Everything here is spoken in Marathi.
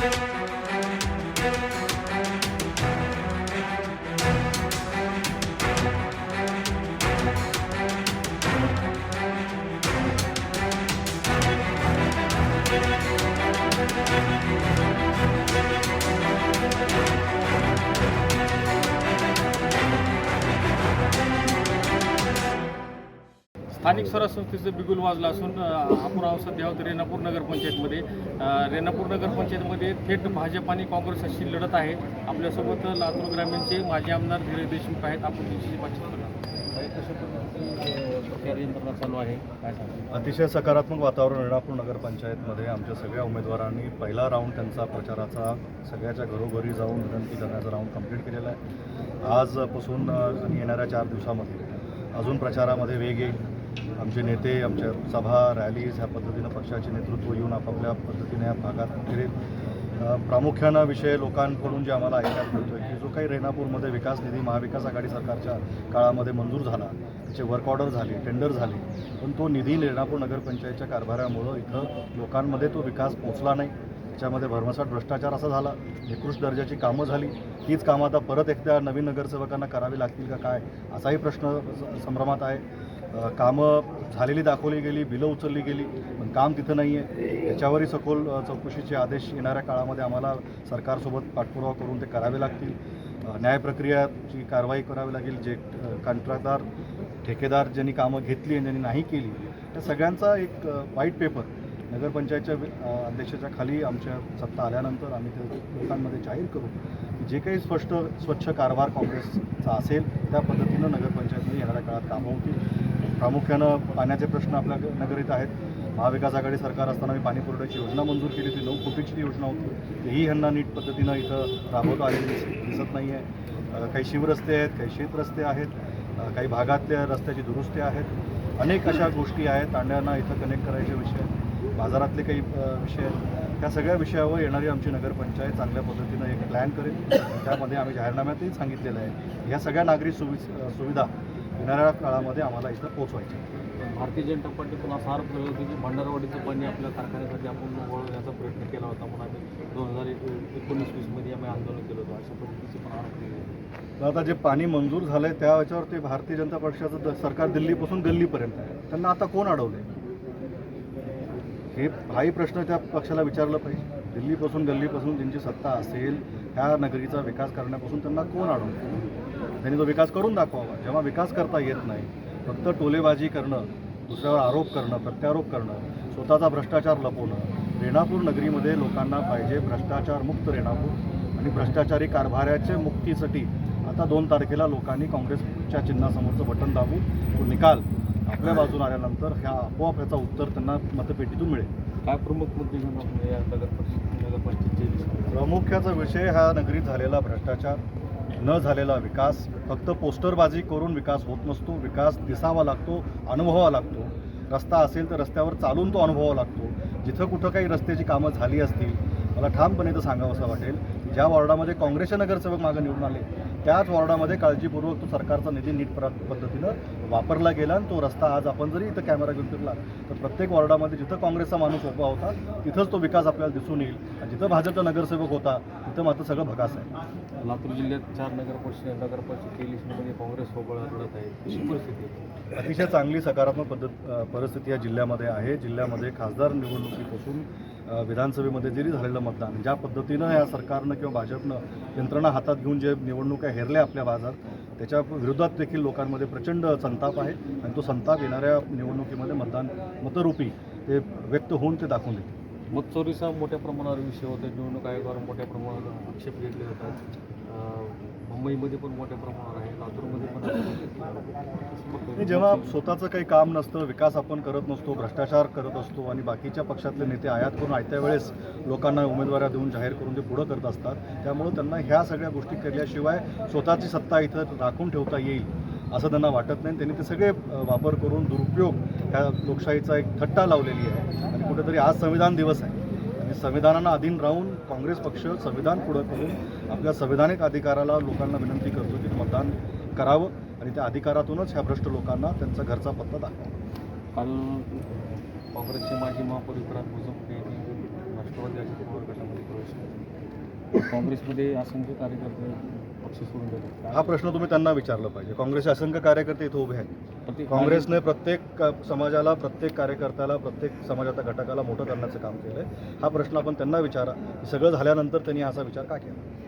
Müzik स्थानिक स्वराज संस्थेचं बिगुल वाजलं असून आपण आहोत सध्या आहोत रेणापूर नगरपंचायतमध्ये रेणापूर नगरपंचायतमध्ये थेट भाजप आणि काँग्रेस अशी लढत आहे. आपल्यासोबत लातूर ग्रामीणचे माजी आमदार धीरज देशमुख आहेत. आपण त्यांच्याशी बातचीत चालू आहे? काय सांगा अतिशय सकारात्मक वातावरण रेणापूर नगरपंचायतमध्ये आमच्या सगळ्या उमेदवारांनी पहिला राऊंड त्यांचा प्रचाराचा सगळ्याच्या घरोघरी जाऊन विनंती करण्याचा राऊंड कंप्लीट केलेला आहे. आजपासून आणि येणाऱ्या चार दिवसामध्ये अजून प्रचारामध्ये वेग येईल. आमचे नेते आमच्या सभा रॅलीज ह्या पद्धतीनं पक्षाचे नेतृत्व येऊन आपापल्या पद्धतीने या भागात फिरेल. प्रामुख्यानं विषय लोकांकडून जे आम्हाला ऐकण्यात आहे की जो काही रेणापूरमध्ये विकास निधी महाविकास आघाडी सरकारच्या काळामध्ये मंजूर झाला त्याचे वर्क ऑर्डर झाले टेंडर झाले पण तो निधी रेणापूर नगरपंचायतच्या कारभारामुळं इथं लोकांमध्ये तो विकास पोचला नाही. त्याच्यामध्ये भरमसाठ भ्रष्टाचार असा झाला निकृष्ट दर्जाची कामं झाली. तीच कामं आता परत एकदा नवीन नगरसेवकांना करावी लागतील का काय असाही प्रश्न स- संभ्रमात आहे. कामं झालेली दाखवली गेली बिलं उचलली गेली पण काम तिथं नाही आहे याच्यावरही सखोल चौकशीचे आदेश येणाऱ्या काळामध्ये आम्हाला सरकारसोबत पाठपुरावा करून ते करावे लागतील. न्यायप्रक्रियाची कारवाई करावी लागेल. जे कंत्राटदार ठेकेदार ज्यांनी कामं घेतली आणि ज्यांनी नाही केली त्या सगळ्यांचा एक वाईट व्हाईट पेपर नगरपंचायतच्या अध्यक्षाच्या खाली आमच्या सत्ता आल्यानंतर आम्ही ते लोकांमध्ये जाहीर करू. की जे काही स्पष्ट स्वच्छ कारभार काँग्रेसचा असेल त्या पद्धतीनं नगरपंचायतमध्ये येणाऱ्या काळात कामं होतील. प्रामुख्यानं पाण्याचे प्रश्न आपल्या नगरीत आहेत. महाविकास आघाडी सरकार असताना मी पाणी पुरवठ्याची योजना मंजूर केली होती नऊ कोटीची योजना होती. तेही ह्यांना नीट पद्धतीनं इथं राबवता आलेली दिस- दिसत नाही आहे काही शिवरस्ते आहेत काही शेतरस्ते आहेत काही भागातल्या रस्त्याची दुरुस्ती आहेत. अनेक अशा गोष्टी आहेत तांड्यांना इथं कनेक्ट करायचे विषय बाजारातले काही विषय आहेत. त्या सगळ्या विषयावर येणारी आमची नगरपंचायत चांगल्या पद्धतीनं एक प्लॅन करेल. त्यामध्ये आम्ही जाहीरनाम्यातही सांगितलेलं आहे. ह्या सगळ्या नागरी सुवि सुविधा येणाऱ्या काळामध्ये आम्हाला इथं पोचवायच्या भारतीय जनता पार्टीतून असा आरोप केला. होता की भंडारवाडीचं पाणी आपल्या कारखान्यासाठी आपण वळवण्याचा प्रयत्न केला होता. म्हणून आम्ही दोन हजार एकोणीस वीसमध्ये आम्ही आंदोलन केलं होतं. अशा पद्धतीचे पण आरोप केले आता जे पाणी मंजूर झालंय त्या याच्यावर ते भारतीय जनता पक्षाचं द- सरकार दिल्लीपासून गल्लीपर्यंत आहे. त्यांना आता कोण अडवलंय? हे हाही प्रश्न त्या पक्षाला विचारलं पाहिजे. दिल्लीपासून गल्लीपासून ज्यांची सत्ता असेल ह्या नगरीचा विकास करण्यापासून त्यांना कोण अडवलं त्यांनी तो विकास करून दाखवावा. जेव्हा विकास करता येत नाही फक्त टोलेबाजी करणं दुसऱ्यावर आरोप करणं प्रत्यारोप करणं स्वतःचा भ्रष्टाचार लपवणं रेणापूर नगरीमध्ये लोकांना पाहिजे भ्रष्टाचार मुक्त रेणापूर आणि भ्रष्टाचारी कारभाराच्या मुक्तीसाठी आता दोन तारखेला लोकांनी काँग्रेसच्या चिन्हासमोरचं बटन दाबून तो निकाल आपल्या बाजून आल्यानंतर ह्या आपोआप ह्याचा उत्तर त्यांना मतपेटीतून मिळेल. काय प्रमुख मुद्दे घेऊन आपण या नगर परिषद नगरपंचायतचे प्रामुख्याचा विषय हा नगरीत झालेला भ्रष्टाचार न झालेला विकास फक्त पोस्टरबाजी करून विकास होत नसतो विकास दिसावा लागतो अनुभवावा लागतो. रस्ता असेल तर रस्त्यावर चालून तो अनुभवावा लागतो. जिथं कुठं काही रस्त्याची कामं झाली असतील मला ठामपणे तर सांगावं असं वाटेल ज्या वॉर्डामध्ये काँग्रेसचे नगरसेवक मागं निवडून आले त्याच वॉर्डामध्ये काळजीपूर्वक तो सरकारचा निधी नीट प्र पद्धतीनं वापरला गेला आणि तो रस्ता आज आपण जरी इथं कॅमेरा घेऊन फिरला तर प्रत्येक वॉर्डामध्ये जिथं काँग्रेसचा माणूस उभा होता तिथंच तो विकास आपल्याला दिसून येईल. आणि जिथं भाजपचा नगरसेवक होता तिथं मात्र सगळं भगास आहे. लातूर जिल्ह्यात चार नगर परिषद नगर परिषद इलेक्शनमध्ये काँग्रेस आहे. कशी परिस्थिती अतिशय चांगली सकारात्मक पद्धत परिस्थिती या जिल्ह्यामध्ये आहे. जिल्ह्यामध्ये खासदार निवडणुकीपासून विधानसभेमध्ये जरी झालेलं मतदान ज्या पद्धतीनं या सरकारनं किंवा भाजपनं यंत्रणा हातात घेऊन जे निवडणुका हेरल्या आपल्या भागात त्याच्या विरोधात देखील लोकांमध्ये प्रचंड संताप आहे आणि तो संताप येणाऱ्या निवडणुकीमध्ये मतदान मतरूपी ते व्यक्त होऊन ते दाखवून देते मतचोरीचा मोठ्या प्रमाणावर विषय होता. निवडणूक आयोगावर मोठ्या प्रमाणावर आक्षेप घेतले जातात. मुंबईमध्ये पण मोठ्या प्रमाणावर आहे लातूरमध्ये पण जेव्हा स्वतःचं काही काम नसतं विकास आपण करत नसतो भ्रष्टाचार करत असतो आणि बाकीच्या पक्षातले नेते आयात करून आयत्या वेळेस लोकांना उमेदवाऱ्या देऊन जाहीर करून ते पुढं करत असतात त्यामुळं त्यांना ह्या सगळ्या गोष्टी केल्याशिवाय स्वतःची सत्ता इथं राखून ठेवता येईल असं त्यांना वाटत नाही. त्यांनी ते सगळे वापर करून दुरुपयोग ह्या लोकशाहीचा एक थट्टा लावलेली आहे. आणि कुठेतरी आज संविधान दिवस आहे. संविधानानं अधीन राहून काँग्रेस पक्ष संविधान पुढं करून आपल्या संविधानिक अधिकाराला लोकांना विनंती करतो की मतदान करावं आणि त्या अधिकारातूनच ह्या भ्रष्ट लोकांना त्यांचा घरचा पत्ता दाखवा. काल काँग्रेसचे माजी महापौर विक्रांत यांनी राष्ट्रवादी गटामध्ये प्रवेश केला. काँग्रेसमध्ये असंख्य कार्यकर्ते पक्ष सोडून देतात. हा प्रश्न तुम्ही त्यांना विचारलं पाहिजे. काँग्रेसचे असंख्य कार्यकर्ते इथे उभे आहेत. काँग्रेसने प्रत्येक समाजाला प्रत्येक कार्यकर्त्याला प्रत्येक समाजाच्या घटकाला मोठं करण्याचं काम केलं आहे हा प्रश्न आपण त्यांना विचारा. सगळं झाल्यानंतर त्यांनी असा विचार का केला?